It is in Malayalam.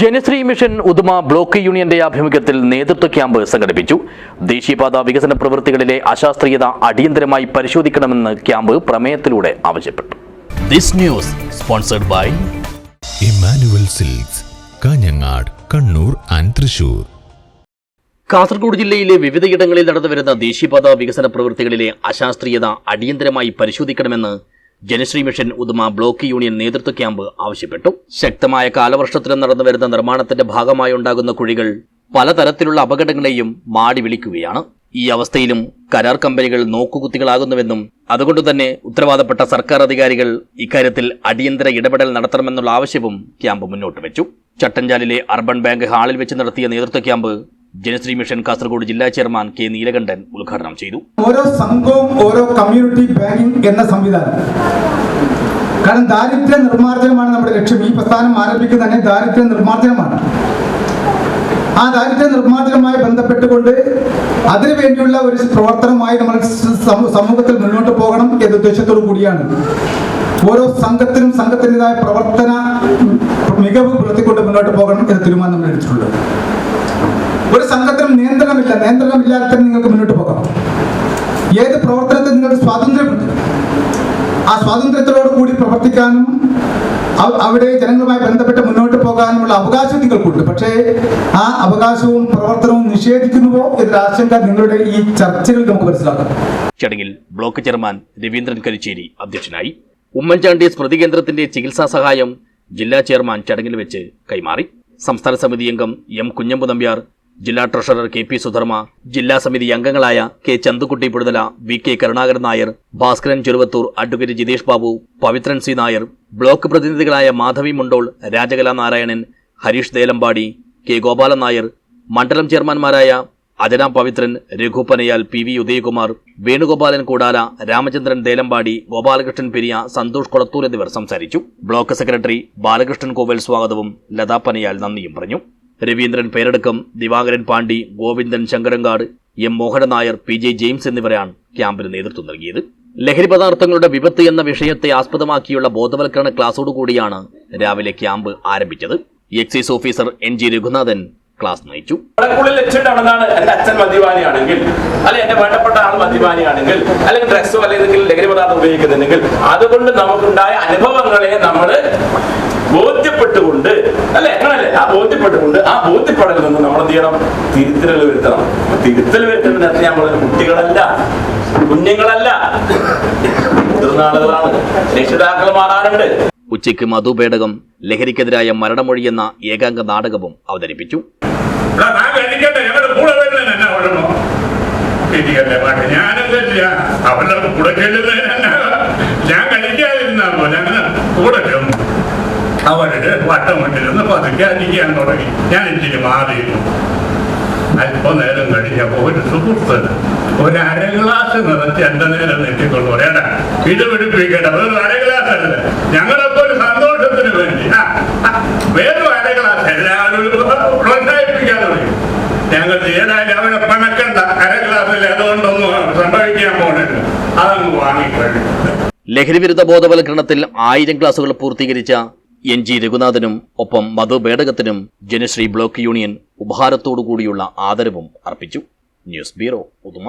ജനശ്രീ മിഷൻ ഉദുമ ബ്ലോക്ക് യൂണിയന്റെ ആഭിമുഖ്യത്തിൽ നേതൃത്വ ക്യാമ്പ് സംഘടിപ്പിച്ചു. ദേശീയപാത വികസന പ്രവൃത്തികളിലെ അശാസ്ത്രീയത അടിയന്തരമായി പരിശോധിക്കണമെന്ന് ക്യാമ്പ് പ്രമേയത്തിലൂടെ ആവശ്യപ്പെട്ടു. This news sponsored by Emmanuel Silks Kanhangad Kannur and Thrissur. Kasaragod ജില്ലയിലെ വിവിധയിടങ്ങളിൽ നടന്നുവരുന്ന ദേശീയപാത വികസന പ്രവൃത്തികളിലെ അശാസ്ത്രീയത അടിയന്തരമായി പരിശോധിക്കണമെന്ന് Janasree mission Uduma block union നേതൃത്വ ക്യാമ്പ് ആവശ്യപ്പെട്ടു. ശക്തമായ കാലവർഷത്തിലും നടന്നു വരുന്ന നിർമ്മാണത്തിന്റെ ഭാഗമായി ഉണ്ടാകുന്ന കുഴികൾ പലതരത്തിലുള്ള അപകടങ്ങളെയും മാടി വിളിക്കുകയാണ്. ഈ അവസ്ഥയിലും കരാർ കമ്പനികൾ നോക്കുകുത്തികളാകുന്നുവെന്നും അതുകൊണ്ട് തന്നെ ഉത്തരവാദപ്പെട്ട സർക്കാർ അധികാരികൾ ഇക്കാര്യത്തിൽ അടിയന്തര ഇടപെടൽ നടത്തണമെന്നുള്ള ആവശ്യവും ക്യാമ്പ് മുന്നോട്ട് വെച്ചു. ചട്ടഞ്ചാലിലെ അർബൻ ബാങ്ക് ഹാളിൽ വെച്ച് നടത്തിയ നേതൃത്വ ക്യാമ്പ് ജനശ്രീ മിഷൻ കാസർഗോഡ് ജില്ലാ ചെയർമാൻ കെ നീലകണ്ഠൻ ഉദ്ഘാടനം ചെയ്തു. ഓരോ സംഘവും ഓരോ കമ്മ്യൂണിറ്റി ബാങ്കിംഗ് എന്ന സംവിധാനം. കാരണം ദാരിദ്ര്യ നിർമ്മാർജനമാണ് നമ്മുടെ ലക്ഷ്യം. ഈ പ്രസ്ഥാനം ആരംഭിക്കുന്നത് തന്നെ ദാരിദ്ര്യ നിർമ്മാർജനമാണ്. ആ ദാരിദ്ര്യ നിർമ്മാർജനവുമായി ബന്ധപ്പെട്ടുകൊണ്ട് അതിനു വേണ്ടിയുള്ള ഒരു പ്രവർത്തനമായി നമ്മൾ സമൂഹത്തിൽ മുന്നോട്ട് പോകണം എന്ന ഉദ്ദേശത്തോടു കൂടിയാണ്. ഓരോ സംഘത്തിനും സംഘത്തിന്റെതായ പ്രവർത്തന മികവ് പുലർത്തിക്കൊണ്ട് മുന്നോട്ട് പോകണം എന്ന തീരുമാനം നമ്മൾ എടുത്തിട്ടുള്ളത് ഒരു സംഘത്തിനും നിയന്ത്രണമില്ല. നിയന്ത്രണമില്ലാതെ തന്നെ നിങ്ങൾക്ക് മുന്നോട്ട് പോകാം. ഏത് പ്രവർത്തനത്തിൽ നിങ്ങൾക്ക് സ്വാതന്ത്ര്യമുണ്ട്? ആ സ്വാതന്ത്ര്യത്തോടു കൂടി പ്രവർത്തിക്കാനും അവിടെ ജനങ്ങളുമായി ബന്ധപ്പെട്ട് മുന്നോട്ട് പോകാനുമുള്ള അവകാശം നിങ്ങൾക്കുണ്ട് പക്ഷേ ആ അവകാശവും പ്രവർത്തനവും നിഷേധിക്കുന്നുവോ എന്നൊരു ആശങ്ക നിങ്ങളുടെ ഈ ചർച്ചകൾ നമുക്ക് മനസ്സിലാക്കാം. ചടങ്ങിൽ ബ്ലോക്ക് ചെയർമാൻ രവീന്ദ്രൻ കരിച്ചേരി അധ്യക്ഷനായി. ഉമ്മൻചാണ്ടി സ്മൃതി കേന്ദ്രത്തിന്റെ ചികിത്സാ സഹായം ജില്ലാ ചെയർമാൻ ചടങ്ങിൽ വെച്ച് കൈമാറി. സംസ്ഥാന സമിതി അംഗം എം കുഞ്ഞമ്പു നമ്പ്യാർ ജില്ലാ ട്രഷറർ കെ പി സുധർമ്മ ജില്ലാ സമിതി അംഗങ്ങളായ K Chanthukutty Puzhuthala V K Karunakaran Nair Bhaskaran Cheruvathur advocate Jithesh Babu Pavithran C Nair block പ്രതിനിധികളായ Madhavi Mundol Rajakala Narayanan Harish Delampady K Gopalan Nair മണ്ഡലം ചെയർമാൻമാരായ അജന പവിത്രൻ രഘു പനയാൽ പി വി ഉദയകുമാർ വേണുഗോപാലൻ കൂടാല രാമചന്ദ്രൻ ദേലമ്പാടി ഗോപാലകൃഷ്ണൻ പെരിയ സന്തോഷ് കൊളത്തൂർ എന്നിവർ സംസാരിച്ചു. ബ്ലോക്ക് സെക്രട്ടറി ബാലകൃഷ്ണൻ കോവൽ സ്വാഗതവും ലതാ പനയാൽ നന്ദിയും പറഞ്ഞു. Raveendran പേരടക്കം Divakaran Pandi Govindan Sankarankad M Mohanan Nair P J James എന്നിവരാണ് ക്യാമ്പിന് നേതൃത്വം നൽകിയത്. ലഹരി പദാർത്ഥങ്ങളുടെ വിപത്ത് എന്ന വിഷയത്തെ ആസ്പദമാക്കിയുള്ള ബോധവൽക്കരണ ക്ലാസോടുകൂടിയാണ് രാവിലെ ക്യാമ്പ് ആരംഭിച്ചത്. Excise officer N G Raghunathan class നയിച്ചു. വളക്കുള്ളിൽ ലക്ഷ്യം നടന്നാണ് എന്റെ അച്ഛൻ മദ്യപാനിയാണെങ്കിൽ അല്ലെ എന്റെ വേണ്ടപ്പെട്ട ആൾ മദ്യപാനിയാണെങ്കിൽ അല്ലെങ്കിൽ ഡ്രഗ്സോ അല്ലെങ്കിൽ ലഹരി പദാർത്ഥം ഉപയോഗിക്കുന്നുണ്ടെങ്കിൽ അതുകൊണ്ട് നമുക്കുണ്ടായ അനുഭവങ്ങളെ നമ്മൾ ബോധ്യപ്പെട്ടുകൊണ്ട് അല്ലെ? അങ്ങനല്ലേ? ആ ബോധ്യപ്പെട്ടുകൊണ്ട് ആ ബോധ്യപ്പെടലിൽ നിന്ന് നമ്മൾ എന്ത് ചെയ്യണം? തിരുത്തൽ വരുത്തണം. തിരുത്തൽ വരുത്തുന്നതിനകത്ത് നമ്മൾ കുട്ടികളല്ല കുഞ്ഞുങ്ങളല്ല മുതിർന്ന ആളുകളാണ് രക്ഷിതാക്കൾ മാറാറുണ്ട് ഉച്ചയ്ക്ക് മധുപേടകം ലഹരിക്കെതിരായ മരണമൊഴി എന്ന ഏകാംഗ നാടകവും അവതരിപ്പിച്ചു. ഞാൻ അവരുടെ കൂടെ ചെല്ലുന്നതിന് ഞാൻ അവരുടെ തുടങ്ങി. ഞാൻ ഇച്ചിരി മാറിയിരുന്നു. അല്പനേരം കഴിഞ്ഞപ്പോ ഒരു ഒരു അര ഗ്ലാസ് നിറച്ച് എന്റെ നേരം നെറ്റിക്കൊള്ളു ഏടാ ഇത് ഒരു അര ഗ്ലാസ് അല്ല. ഞങ്ങളൊക്കെ ഒരു സന്തോഷത്തിന് വേണ്ടി. വേറൊരു അര ഗ്ലാസ് എല്ലാവരും പ്രോത്സാഹിപ്പിക്കാൻ തുടങ്ങി ഞങ്ങൾ ഏതായാലും അവനെ പണക്കണ്ട അര ഗ്ലാസ്സിൽ അതുകൊണ്ടൊന്നും സംഭവിക്കാൻ പോണില്ല. അതങ്ങ് വാങ്ങിക്കഴിഞ്ഞു. ലഹരിവിരുദ്ധ ബോധവൽക്കരണത്തിൽ ആയിരം ക്ലാസുകൾ പൂർത്തീകരിച്ച എൻ ജി രഘുനാഥനും ഒപ്പം മധു ബേടകത്തിനും ജനശ്രീ ബ്ലോക്ക് യൂണിയൻ ഉപഹാരത്തോടുകൂടിയുള്ള ആദരവും അർപ്പിച്ചു. News bureau Uduma